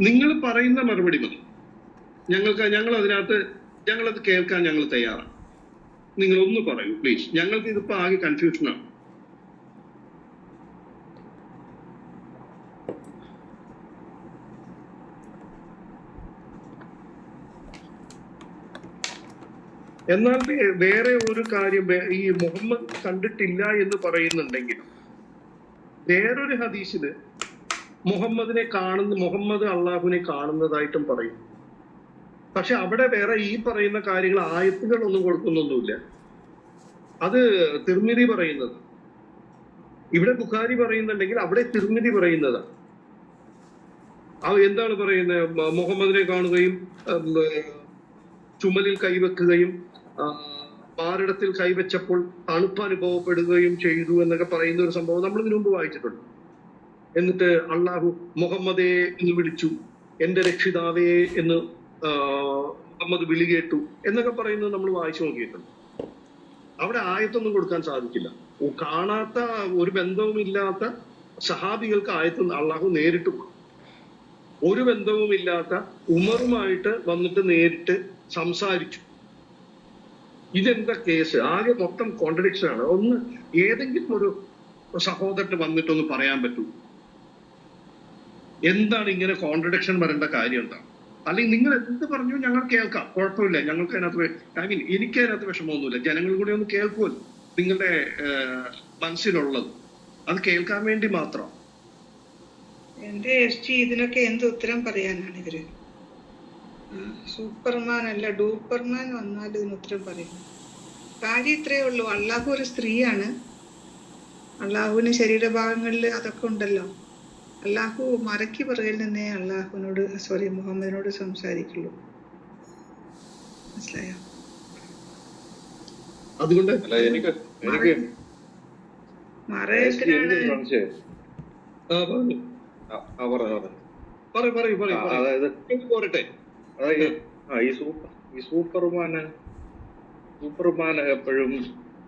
നിങ്ങൾ പറയുന്ന മറുപടി മതി. ഞങ്ങൾക്ക് ഞങ്ങൾ അതിനകത്ത് അത് കേൾക്കാൻ ഞങ്ങൾ തയ്യാറാണ്. നിങ്ങൾ ഒന്ന് പറയൂ പ്ലീസ് ഞങ്ങൾക്ക് ഇതിപ്പോ ആകെ കൺഫ്യൂഷനാണ് എന്നാൽ വേറെ ഒരു കാര്യം ഈ മുഹമ്മദ് കണ്ടിട്ടില്ല എന്ന് പറയുന്നുണ്ടെങ്കിലും വേറൊരു ഹദീസിൽ മുഹമ്മദിനെ കാണുന്ന മുഹമ്മദ് അള്ളാഹുവിനെ കാണുന്നതായിട്ടും പറയും. പക്ഷെ അവിടെ വേറെ ഈ പറയുന്ന കാര്യങ്ങൾ ആയത്തുകൾ ഒന്നും കൊടുക്കുന്നൊന്നുമില്ല. അത് തിർമിതി പറയുന്നത്. ഇവിടെ ബുഖാരി പറയുന്നുണ്ടെങ്കിൽ അവിടെ തിർമിതി പറയുന്നതാണ് അവ എന്താണ് പറയുന്നത്? മുഹമ്മദിനെ കാണുകയും ചുമലിൽ കൈവെക്കുകയും പാറിടത്തിൽ കൈവച്ചപ്പോൾ തണുപ്പ് അനുഭവപ്പെടുകയും ചെയ്തു എന്നൊക്കെ പറയുന്ന ഒരു സംഭവം നമ്മൾ ഇതിനു മുമ്പ് വായിച്ചിട്ടുണ്ട്. എന്നിട്ട് അള്ളാഹു മുഹമ്മദേ എന്ന് വിളിച്ചു. എന്റെ രക്ഷിതാവേ എന്ന് മുഹമ്മദ് വിളി കേട്ടു. എന്നൊക്കെ പറയുന്നത് നമ്മൾ വായിച്ചു നോക്കിയിട്ടുണ്ട്. അവിടെ ആയത്തൊന്നും കൊടുക്കാൻ സാധിക്കില്ല. കാണാത്ത ഒരു ബന്ധവുമില്ലാത്ത സഹാബികൾക്ക് ആയത്ത് അള്ളാഹു നേരിട്ട്. ഒരു ബന്ധവുമില്ലാത്ത ഉമറുമായിട്ട് വന്നിട്ട് നേരിട്ട് സംസാരിച്ചു. ഇതെന്താ കേസ്? ആകെ മൊത്തം കോൺട്രഡിക്ഷൻ ആണ്. ഒന്ന് ഏതെങ്കിലും ഒരു സഹോദരൻ വന്നിട്ടൊന്ന് പറയാൻ പറ്റൂ. എന്താണ് ഇങ്ങനെ കോൺട്രഡിക്ഷൻ വരേണ്ട കാര്യം എന്താ അല്ലെങ്കിൽ നിങ്ങൾ എന്ത് പറഞ്ഞു ഞങ്ങൾ കേൾക്കാം. കുഴപ്പമില്ല. ഞങ്ങൾക്ക് അതിനകത്ത് ഐ മീൻ എനിക്ക് അതിനകത്ത് വിഷമമൊന്നുമില്ല. ജനങ്ങൾ കൂടി ഒന്ന് കേൾക്കുമല്ലോ നിങ്ങളുടെ മനസ്സിലുള്ളത്. അത് കേൾക്കാൻ വേണ്ടി മാത്രം. എന്റെ എസ് ഇതിനൊക്കെ എന്ത് ഉത്തരം പറയാനാണ് ഇവർ? സൂപ്പർമാൻ അല്ല ഡൂപ്പർമാൻ വന്നാൽ ഇതിന് ഉത്തരം പറയും. കാര്യം ഇത്രയേ ഉള്ളൂ. അള്ളാഹു ഒരു സ്ത്രീയാണ്. അള്ളാഹുവിന് ശരീരഭാഗങ്ങളിൽ അതൊക്കെ ഉണ്ടല്ലോ. അള്ളാഹു മറക്കി പറയിൽ നിന്നേ അള്ളാഹുവിനോട് സോറി മുഹമ്മദിനോട് സംസാരിക്കുള്ളൂ. മനസ്സിലായോ? അതുകൊണ്ട് എനിക്ക് എനിക്ക് ഈ സൂപ്പർ ഈ സൂപ്പർമാന് സൂപ്പർമാൻ എപ്പോഴും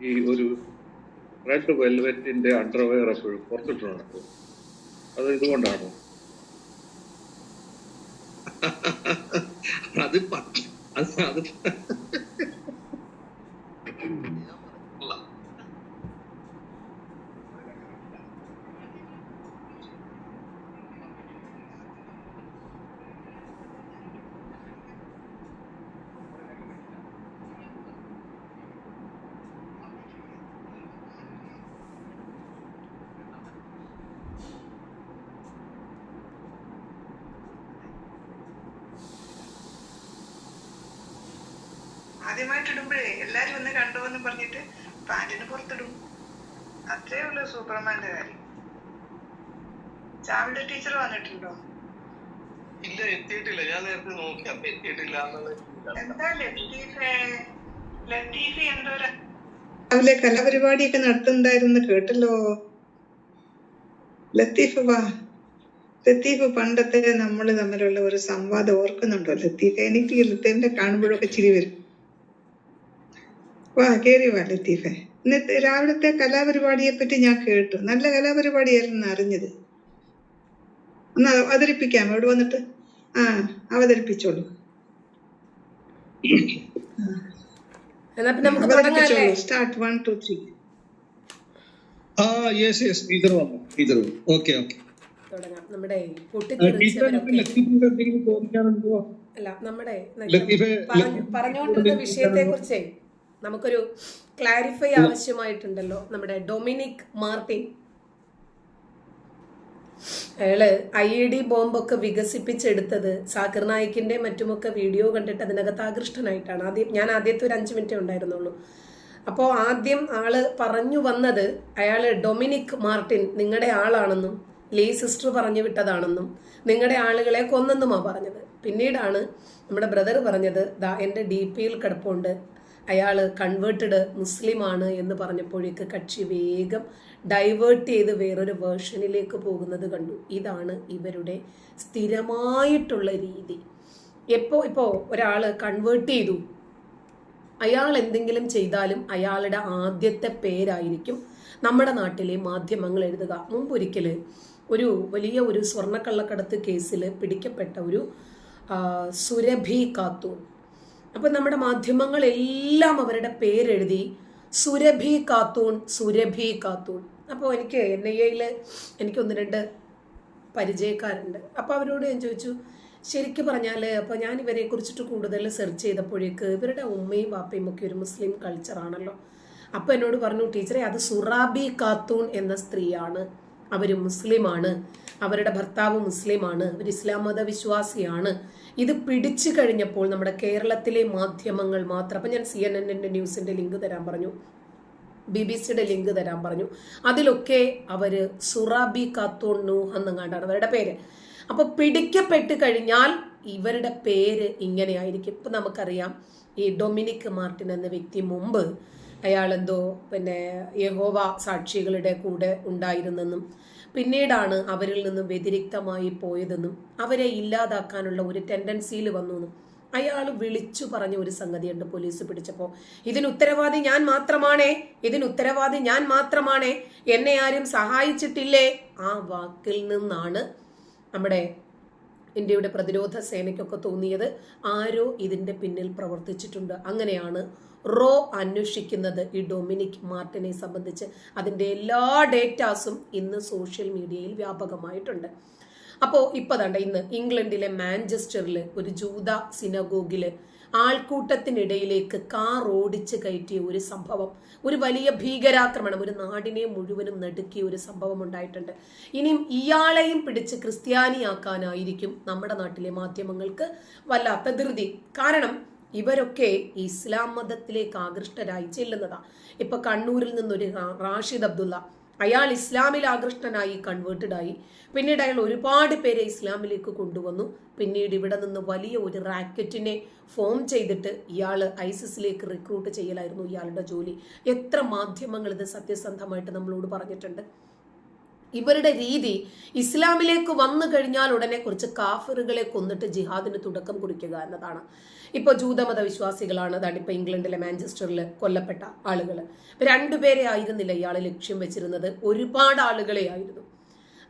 ഈ ഒരു റെഡ് വെൽവെറ്റിന്റെ അണ്ടർവെയർ എപ്പോഴും പുറത്തിട്ട് നടക്കും അത് ഇതുകൊണ്ടാണോ? അത് അത് അത് ആദ്യമായിട്ട് ഇടുമ്പോഴേ എല്ലാരും ഒന്ന് കണ്ടു എന്ന് പറഞ്ഞിട്ട് പാന്റിന് പുറത്തിടും. അത്രേ ഉള്ളൂ സൂപ്പർമാന്റെ കാര്യം. ചാവിയുടെ ടീച്ചർ വന്നിട്ടുണ്ടോ? ഇല്ല എത്തിയിട്ടില്ല. ഞാൻ നേരത്തെ നോക്കി. അപ്പൊ എത്തിയിട്ടില്ല എന്താ ലത്തീഫേ ലത്തീഫ് എന്തോ രാവിലെ കലാപരിപാടിയൊക്കെ നടത്തുന്നുണ്ടായിരുന്നു കേട്ടല്ലോ? ലത്തീഫ് വാ. ലത്തീഫ് പണ്ടത്തെ നമ്മൾ തമ്മിലുള്ള ഒരു സംവാദം ഓർക്കുന്നുണ്ടോ? ലത്തീഫ് എനിക്ക് ലത്തീഫിനെ കാണുമ്പോഴൊക്കെ ചിരി വരും. വാ കേറി വാ ലത്തീഫെ. ഇന്നത്തെ രാവിലത്തെ കലാപരിപാടിയെ പറ്റി ഞാൻ കേട്ടു. നല്ല കലാപരിപാടിയായിരുന്നു അറിഞ്ഞത്. ഒന്ന് അവതരിപ്പിക്കാം ഇവിടെ വന്നിട്ട്? ആ അവതരിപ്പിച്ചോളൂ. പറഞ്ഞോണ്ടിരുന്ന പിന്നെ നമുക്ക് തുടങ്ങാല്ലേ സ്റ്റാർട്ട്. One two three. ആ യെസ് യെസ്. ടീച്ചർ വന്നു. ടീച്ചർ വന്നു. Okay okay. തുടങ്ങാം. നമ്മുടെ ടീച്ചർ പൊട്ടിത്തെറിച്ചവരൊക്കെ എന്തെങ്കിലും ചോദിക്കാനുണ്ടോ? അല്ല നമ്മുടെ ലത്തീഫെ പറഞ്ഞു പറഞ്ഞുകൊണ്ടിരുന്ന വിഷയത്തെ കുറിച്ചേ നമുക്കൊരു ക്ലാരിഫൈ ആവശ്യമായിട്ടുണ്ടല്ലോ നമ്മുടെ ഡൊമിനിക് മാർട്ടിൻ. അയാൾ ഐ ഇ ഡി ബോംബൊക്കെ വികസിപ്പിച്ചെടുത്തത് സാക്കിർ നായിക്കിന്റെ മറ്റുമൊക്കെ വീഡിയോ കണ്ടിട്ട് അതിനകത്ത് ആകൃഷ്ടനായിട്ടാണ്. ആദ്യം ഞാൻ ആദ്യത്തെ ഒരു അഞ്ച് മിനിറ്റ് ഉണ്ടായിരുന്നുള്ളൂ. അപ്പോൾ ആദ്യം ആൾ പറഞ്ഞു വന്നത് അയാൾ ഡൊമിനിക് മാർട്ടിൻ നിങ്ങളുടെ ആളാണെന്നും ലീ സിസ്റ്റർ പറഞ്ഞു വിട്ടതാണെന്നും നിങ്ങളുടെ ആളുകളെ കൊന്നെന്നുമാ പറഞ്ഞത്. പിന്നീടാണ് നമ്മുടെ ബ്രദർ പറഞ്ഞത് ദാ എന്റെ ഡി പിയിൽ കിടപ്പുണ്ട് അയാൾ കൺവേർട്ടഡ് മുസ്ലിമാണ് എന്ന് പറഞ്ഞപ്പോഴേക്ക് കക്ഷി വേഗം ഡൈവേർട്ട് ചെയ്ത് വേറൊരു വേർഷനിലേക്ക് പോകുന്നത് കണ്ടു. ഇതാണ് ഇവരുടെ സ്ഥിരമായിട്ടുള്ള രീതി. എപ്പോൾ ഇപ്പോൾ ഒരാൾ കൺവേർട്ട് ചെയ്തു. അയാൾ എന്തെങ്കിലും ചെയ്താലും അയാളുടെ ആദ്യത്തെ പേരായിരിക്കും നമ്മുടെ നാട്ടിലെ മാധ്യമങ്ങൾ എഴുതുക. മുമ്പൊരിക്കൽ ഒരു വലിയ ഒരു സ്വർണക്കള്ളക്കടത്ത് കേസിൽ പിടിക്കപ്പെട്ട ഒരു സുരഭി കാത്തൂൺ അപ്പം നമ്മുടെ മാധ്യമങ്ങളെല്ലാം അവരുടെ പേരെഴുതി സുരഭി കാത്തൂൺ സുരഭി കാത്തൂൺ. അപ്പോൾ എനിക്ക് എൻ ഐ എയിൽ എനിക്ക് ഒന്ന് രണ്ട് പരിചയക്കാരുണ്ട്. അപ്പോൾ അവരോട് ഞാൻ ചോദിച്ചു ശരിക്കും പറഞ്ഞാൽ അപ്പോൾ ഞാൻ ഇവരെ കുറിച്ചിട്ട് കൂടുതൽ സെർച്ച് ചെയ്തപ്പോഴേക്ക് ഇവരുടെ ഉമ്മയും വാപ്പയും ഒക്കെ ഒരു മുസ്ലിം കൾച്ചറാണല്ലോ അപ്പോൾ എന്നോട് പറഞ്ഞു ടീച്ചറെ അത് സുറാബി കാത്തൂൺ എന്ന സ്ത്രീയാണ്. അവർ മുസ്ലിമാണ്. അവരുടെ ഭർത്താവ് മുസ്ലിമാണ്. അവർ ഇസ്ലാം മത വിശ്വാസിയാണ്. ഇത് പിടിച്ചു കഴിഞ്ഞപ്പോൾ നമ്മുടെ കേരളത്തിലെ മാധ്യമങ്ങൾ മാത്രം അപ്പം ഞാൻ സി എൻ എന്റെ ന്യൂസിന്റെ ലിങ്ക് തരാൻ പറഞ്ഞു ബി ബി സിയുടെ ലിങ്ക് തരാൻ പറഞ്ഞു. അതിലൊക്കെ അവർ സുറാബി കാത്തൂൺ എന്നെങ്ങാണ്ടാണ് അവരുടെ പേര്. അപ്പൊ പിടിക്കപ്പെട്ട് കഴിഞ്ഞാൽ ഇവരുടെ പേര് ഇങ്ങനെയായിരിക്കും. ഇപ്പൊ നമുക്കറിയാം ഈ ഡൊമിനിക് മാർട്ടിൻ എന്ന വ്യക്തി മുമ്പ് അയാൾ എന്തോ പിന്നെ യഹോവ സാക്ഷികളുടെ കൂടെ ഉണ്ടായിരുന്നെന്നും പിന്നീടാണ് അവരിൽ നിന്നും വ്യതിരിക്തമായി പോയതെന്നും അവരെ ഇല്ലാതാക്കാനുള്ള ഒരു ടെൻഡൻസിയിൽ വന്നു അയാൾ വിളിച്ചു പറഞ്ഞ ഒരു സംഗതിയുണ്ട് പോലീസ് പിടിച്ചപ്പോൾ ഇതിന് ഉത്തരവാദി ഞാൻ മാത്രമാണേ ഇതിന് ഉത്തരവാദി ഞാൻ മാത്രമാണേ എന്നെ ആരും സഹായിച്ചിട്ടില്ലേ? ആ വാക്കിൽ നിന്നാണ് നമ്മുടെ ഇന്ത്യയുടെ പ്രതിരോധ സേനയ്ക്കൊക്കെ തോന്നിയത്. ആരോ ഇതിന്റെ പിന്നിൽ പ്രവർത്തിച്ചിട്ടുണ്ട്. അങ്ങനെയാണ് റോ അന്വേഷിക്കുന്നത് ഈ ഡൊമിനിക് മാർട്ടിനെ സംബന്ധിച്ച്. അതിന്റെ എല്ലാ ഡേറ്റാസും ഇന്ന് സോഷ്യൽ മീഡിയയിൽ വ്യാപകമായിട്ടുണ്ട്. അപ്പോൾ ഇപ്പോൾ തണ്ട ഇന്ന് ഇംഗ്ലണ്ടിലെ മാഞ്ചസ്റ്ററിൽ ഒരു ജൂത സിനഗോഗിൽ ആൾക്കൂട്ടത്തിനിടയിലേക്ക് കാർ ഓടിച്ച് കയറ്റിയ ഒരു സംഭവം. ഒരു വലിയ ഭീകരാക്രമണം ഒരു നാടിനെ മുഴുവനും നടുക്കിയ ഒരു സംഭവം ഉണ്ടായിട്ടുണ്ട്. ഇനിയും ഇയാളെയും പിടിച്ച് ക്രിസ്ത്യാനിയാക്കാനായിരിക്കും നമ്മുടെ നാട്ടിലെ മാധ്യമങ്ങൾക്ക് വല്ലാത്ത ധൃതി. കാരണം ഇവരൊക്കെ ഇസ്ലാം മതത്തിലേക്ക് ആകൃഷ്ടരായി ചെല്ലുന്നതാ. ഇപ്പൊ കണ്ണൂരിൽ നിന്നൊരു റാഷിദ് അബ്ദുള്ള അയാൾ ഇസ്ലാമിൽ ആകൃഷ്ടനായി കൺവേർട്ടഡ് ആയി. പിന്നീട് അയാൾ ഒരുപാട് പേരെ ഇസ്ലാമിലേക്ക് കൊണ്ടുവന്നു. പിന്നീട് ഇവിടെ നിന്ന് വലിയ ഒരു റാക്കറ്റിനെ ഫോം ചെയ്തിട്ട് ഇയാൾ ഐസിസിലേക്ക് റിക്രൂട്ട് ചെയ്യലായിരുന്നു ഇയാളുടെ ജോലി. എത്ര മാധ്യമങ്ങൾ ഇത് സത്യസന്ധമായിട്ട് നമ്മളോട് പറഞ്ഞിട്ടുണ്ട്. ഇവരുടെ രീതി ഇസ്ലാമിലേക്ക് വന്നു കഴിഞ്ഞാൽ ഉടനെ കുറച്ച് കാഫറുകളെ കൊന്നിട്ട് ജിഹാദിന് തുടക്കം കുറിക്കുക എന്നതാണ്. ഇപ്പോൾ ജൂതമത വിശ്വാസികളാണ് അതാണ് ഇപ്പോൾ ഇംഗ്ലണ്ടിലെ മാഞ്ചസ്റ്ററിൽ കൊല്ലപ്പെട്ട ആളുകൾ രണ്ടുപേരെ ആയിരുന്നില്ല ഇയാൾ ലക്ഷ്യം വെച്ചിരുന്നത്. ഒരുപാട് ആളുകളെ ആയിരുന്നു.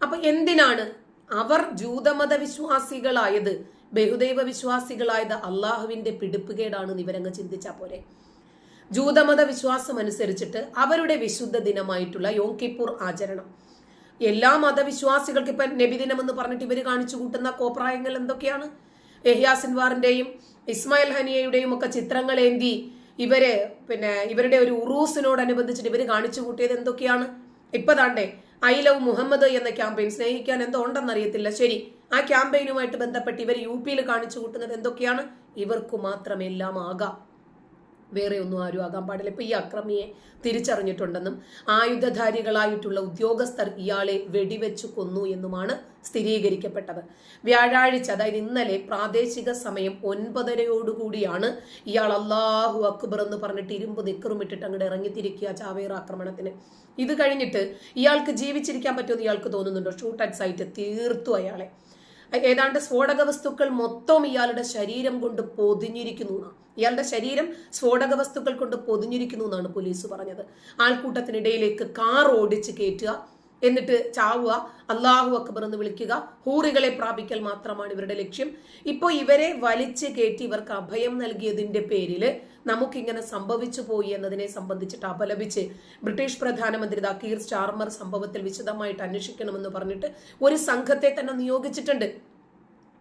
അപ്പൊ എന്തിനാണ് അവർ ജൂതമത വിശ്വാസികളായത് ബഹുദൈവ വിശ്വാസികളായത് അള്ളാഹുവിന്റെ പിടിപ്പുകേടാണെന്ന് ഇവരങ്ങ് ചിന്തിച്ചാൽ പോരെ? ജൂതമത വിശ്വാസം അനുസരിച്ചിട്ട് അവരുടെ വിശുദ്ധ ദിനമായിട്ടുള്ള യോം കിപ്പൂർ ആചരണം. എല്ലാ മതവിശ്വാസികൾക്ക് ഇപ്പൊ നബിദിനം എന്ന് പറഞ്ഞിട്ട് ഇവർ കാണിച്ചു കൂട്ടുന്ന കോപ്രായങ്ങൾ എന്തൊക്കെയാണ്? എഹിയാ സിൻവാറിന്റെയും ഇസ്മായിൽ ഹനിയയുടെയും ഒക്കെ ചിത്രങ്ങൾ ഏന്തി ഇവർ പിന്നെ ഇവരുടെ ഒരു ഉറൂസിനോടനുബന്ധിച്ചിട്ട് ഇവർ കാണിച്ചു കൂട്ടിയത് എന്തൊക്കെയാണ്? ഇപ്പൊ താണ്ടേ ഐ ലവ് മുഹമ്മദ് എന്ന ക്യാമ്പയിൻ സ്നേഹിക്കാൻ എന്തോ ഉണ്ടെന്നറിയത്തില്ല ശരി ആ ക്യാമ്പയിനുമായിട്ട് ബന്ധപ്പെട്ട് ഇവർ യു പിയിൽ കാണിച്ചു കൂട്ടുന്നത് എന്തൊക്കെയാണ്? ഇവർക്ക് മാത്രമെല്ലാം ആകാം. വേറെ ഒന്നും ആരും ആകാൻ പാടില്ല. ഇപ്പൊ ഈ അക്രമിയെ തിരിച്ചറിഞ്ഞിട്ടുണ്ടെന്നും ആയുധധാരികളായിട്ടുള്ള ഉദ്യോഗസ്ഥർ ഇയാളെ വെടിവെച്ചു കൊന്നു എന്നുമാണ് സ്ഥിരീകരിക്കപ്പെട്ടത്. വ്യാഴാഴ്ച അതായത് ഇന്നലെ പ്രാദേശിക സമയം ഒൻപതരയോടുകൂടിയാണ് ഇയാൾ അള്ളാഹു അക്ബർ എന്ന് പറഞ്ഞിട്ട് ഇരുമ്പ് നിക്കറും ഇട്ടിട്ട് അങ്ങോട്ട് ഇറങ്ങിത്തിരിക്കുക ചാവേർ ആക്രമണത്തിന്. ഇത് കഴിഞ്ഞിട്ട് ഇയാൾക്ക് ജീവിച്ചിരിക്കാൻ പറ്റുമെന്ന് ഇയാൾക്ക് തോന്നുന്നുണ്ടോ? ഷൂട്ട് അറ്റ് സൈറ്റ് തീർത്തു അയാളെ. ഏതാണ്ട് സ്ഫോടക വസ്തുക്കൾ മൊത്തം ഇയാളുടെ ശരീരം കൊണ്ട് പൊതിഞ്ഞിരിക്കുന്നു. ഇയാളുടെ ശരീരം സ്ഫോടക വസ്തുക്കൾ കൊണ്ട് പൊതിഞ്ഞിരിക്കുന്നു എന്നാണ് പോലീസ് പറഞ്ഞത് ആൾക്കൂട്ടത്തിനിടയിലേക്ക് കാർ ഓടിച്ച് കയറ്റുക എന്നിട്ട് ചാവുക അള്ളാഹു അക്ബർ എന്ന് വിളിക്കുക. ഹൂറികളെ പ്രാപിക്കൽ മാത്രമാണ് ഇവരുടെ ലക്ഷ്യം. ഇപ്പോൾ ഇവരെ വലിച്ച് കയറ്റി ഇവർക്ക് അഭയം നൽകിയതിന്റെ പേരിൽ നമുക്കിങ്ങനെ സംഭവിച്ചു പോയി എന്നതിനെ സംബന്ധിച്ചിട്ട് അപലപിച്ച് ബ്രിട്ടീഷ് പ്രധാനമന്ത്രി ദാ സ്റ്റാർമർ സംഭവത്തിൽ വിശദമായിട്ട് അന്വേഷിക്കണമെന്ന് പറഞ്ഞിട്ട് ഒരു സംഘത്തെ തന്നെ നിയോഗിച്ചിട്ടുണ്ട്.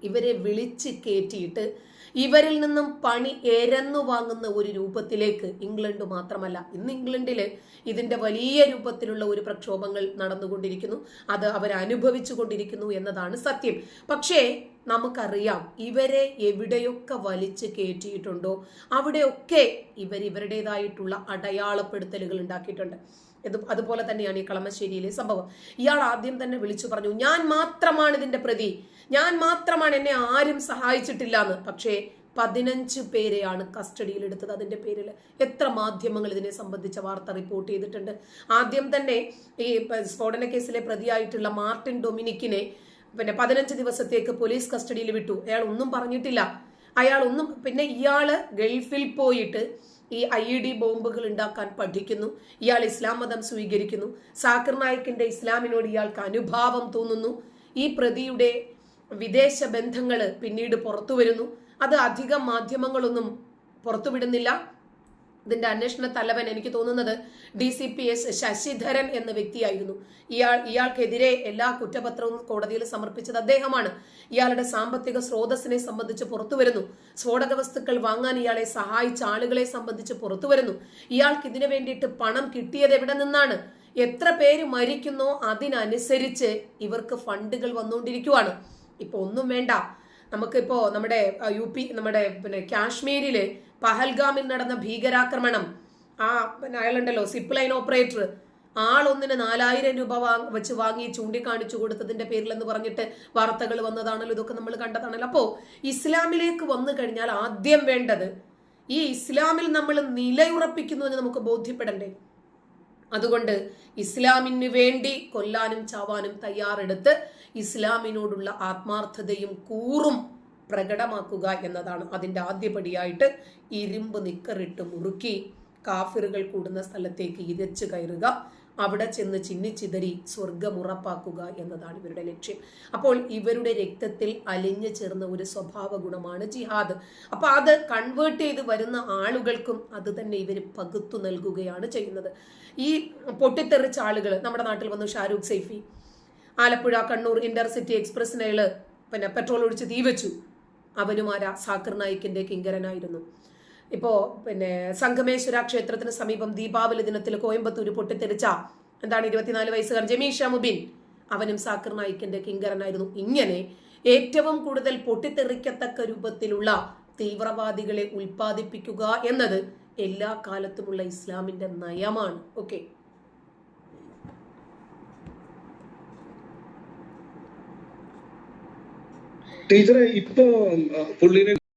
ഇവരെ വിളിച്ച് കയറ്റിയിട്ട് ഇവരിൽ നിന്നും പണി എരന്നു വാങ്ങുന്ന ഒരു രൂപത്തിലേക്ക് ഇംഗ്ലണ്ട് മാത്രമല്ല ഇന്ന് ഇംഗ്ലണ്ടിൽ ഇതിന്റെ വലിയ രൂപത്തിലുള്ള ഒരു പ്രക്ഷോഭങ്ങൾ നടന്നുകൊണ്ടിരിക്കുന്നു. അത് അവർ അനുഭവിച്ചു കൊണ്ടിരിക്കുന്നു എന്നതാണ് സത്യം. പക്ഷേ നമുക്കറിയാം ഇവരെ എവിടെയൊക്കെ വലിച്ച് കയറ്റിയിട്ടുണ്ടോ അവിടെയൊക്കെ ഇവർ ഇവരുടേതായിട്ടുള്ള അടയാളപ്പെടുത്തലുകൾ ഉണ്ടാക്കിയിട്ടുണ്ട്. അതുപോലെ തന്നെയാണ് ഈ കളമശ്ശേരിയിലെ സംഭവം. ഇയാൾ ആദ്യം തന്നെ വിളിച്ചു പറഞ്ഞു ഞാൻ മാത്രമാണ് ഇതിന്റെ പ്രതി. ഞാൻ മാത്രമാണ് എന്നെ ആരും സഹായിച്ചിട്ടില്ല എന്ന് പക്ഷേ പതിനഞ്ച് പേരെയാണ് കസ്റ്റഡിയിൽ എടുത്തത് അതിന്റെ പേരിൽ എത്ര മാധ്യമങ്ങൾ ഇതിനെ സംബന്ധിച്ച വാർത്ത റിപ്പോർട്ട് ചെയ്തിട്ടുണ്ട്. ആദ്യം തന്നെ ഈ സ്ഫോടന കേസിലെ പ്രതിയായിട്ടുള്ള മാർട്ടിൻ ഡൊമിനിക്കിനെ പിന്നെ പതിനഞ്ച് ദിവസത്തേക്ക് പോലീസ് കസ്റ്റഡിയിൽ വിട്ടു. അയാൾ ഒന്നും പറഞ്ഞിട്ടില്ല. അയാൾ ഒന്നും പിന്നെ ഇയാൾ ഗൾഫിൽ പോയിട്ട് ഈ ഐ ഇ ഡി ബോംബുകൾ ഉണ്ടാക്കാൻ പഠിക്കുന്നു. ഇയാൾ ഇസ്ലാം മതം സ്വീകരിക്കുന്നു. സാക്കിർ നായിക്കിന്റെ ഇസ്ലാമിനോട് ഇയാൾക്ക് അനുഭാവം തോന്നുന്നു. ഈ പ്രതിയുടെ വിദേശ ബന്ധങ്ങൾ പിന്നീട് പുറത്തു വരുന്നു. അത് അധികം മാധ്യമങ്ങളൊന്നും പുറത്തുവിടുന്നില്ല ഇതിന്റെ അന്വേഷണ തലവൻ എനിക്ക് തോന്നുന്നത് D C P S Sasidharan എന്ന വ്യക്തിയായിരുന്നു. ഇയാൾ ഇയാൾക്കെതിരെ എല്ലാ കുറ്റപത്രവും കോടതിയിൽ സമർപ്പിച്ചത് അദ്ദേഹമാണ്. ഇയാളുടെ സാമ്പത്തിക സ്രോതസ്സിനെ സംബന്ധിച്ച് പുറത്തു വരുന്നു. സ്ഫോടക വസ്തുക്കൾ വാങ്ങാൻ ഇയാളെ സഹായിച്ച ആളുകളെ സംബന്ധിച്ച് പുറത്തു വരുന്നു. ഇയാൾക്ക് ഇതിനു വേണ്ടിയിട്ട് പണം കിട്ടിയത് എവിടെ നിന്നാണ്? എത്ര പേര് മരിക്കുന്നോ? അതിനനുസരിച്ച് ഇവർക്ക് ഫണ്ടുകൾ വന്നുകൊണ്ടിരിക്കുവാണ്. ഇപ്പൊ ഒന്നും വേണ്ട. നമുക്കിപ്പോ നമ്മുടെ യു പി നമ്മുടെ പിന്നെ കാശ്മീരിൽ പഹൽഗാമിൽ നടന്ന ഭീകരാക്രമണം. ആ പിന്നെ അയാളുണ്ടല്ലോ സിപ്പ് ലൈൻ ഓപ്പറേറ്റർ. ആളൊന്നിന് നാലായിരം രൂപ വാങ് വെച്ച് വാങ്ങി ചൂണ്ടിക്കാണിച്ചു കൊടുത്തതിന്റെ പേരിലെന്ന് പറഞ്ഞിട്ട് വാർത്തകൾ വന്നതാണല്ലോ ഇതൊക്കെ നമ്മൾ കണ്ടതാണല്ലോ. അപ്പോ ഇസ്ലാമിലേക്ക് വന്നു കഴിഞ്ഞാൽ ആദ്യം വേണ്ടത് ഈ ഇസ്ലാമിൽ നമ്മൾ നിലയുറപ്പിക്കുന്നു എന്ന് നമുക്ക് ബോധ്യപ്പെടണ്ടേ? അതുകൊണ്ട് ഇസ്ലാമിന് വേണ്ടി കൊല്ലാനും ചാവാനും തയ്യാറെടുത്ത് ഇസ്ലാമിനോടുള്ള ആത്മാർത്ഥതയും കൂറും പ്രകടമാക്കുക എന്നതാണ് അതിന്റെ ആദ്യപടിയായിട്ട് ഇരുമ്പ് നിക്കറിട്ട് മുറുക്കി കാഫിറുകൾ കൂടുന്ന സ്ഥലത്തേക്ക് ഇരച്ചു കയറുക. അവിടെ ചെന്ന് ചിന്നിച്ചിതറി സ്വർഗം ഉറപ്പാക്കുക എന്നതാണ് ഇവരുടെ ലക്ഷ്യം. അപ്പോൾ ഇവരുടെ രക്തത്തിൽ അലിഞ്ഞു ചേർന്ന ഒരു സ്വഭാവ ഗുണമാണ് ജിഹാദ്. അപ്പൊ അത് കൺവേർട്ട് ചെയ്ത് വരുന്ന ആളുകൾക്കും അത് തന്നെ ഇവർ പകുത്തു നൽകുകയാണ് ചെയ്യുന്നത്. ഈ പൊട്ടിത്തെറിച്ച ആളുകൾ നമ്മുടെ നാട്ടിൽ വന്നു ഷാരൂഖ് സൈഫി ആലപ്പുഴ കണ്ണൂർ ഇന്റർസിറ്റി എക്സ്പ്രസിനയാൾ പിന്നെ പെട്രോൾ ഒഴിച്ച് തീ വെച്ചു. സാക്കർ സാക്കിർ നായിക്കിന്റെ കിങ്കരനായിരുന്നു. ഇപ്പോ പിന്നെ സംഗമേശ്വര ക്ഷേത്രത്തിന് സമീപം ദീപാവലി ദിനത്തിൽ കോയമ്പത്തൂർ പൊട്ടിത്തെറിച്ച എന്താണ് ഇരുപത്തിനാല് വയസ്സുകാരൻ ജമീഷ മുബിൻ. അവനും സാക്കർ നായിക്കിന്റെ കിങ്കരനായിരുന്നു. ഇങ്ങനെ ഏറ്റവും കൂടുതൽ പൊട്ടിത്തെറിക്കത്തക്ക രൂപത്തിലുള്ള തീവ്രവാദികളെ ഉൽപ്പാദിപ്പിക്കുക എന്നത് എല്ലാ കാലത്തുമുള്ള ഇസ്ലാമിന്റെ നയമാണ്. ഓക്കെ. ടീച്ചറെ ഇപ്പോ പുള്ളിനെ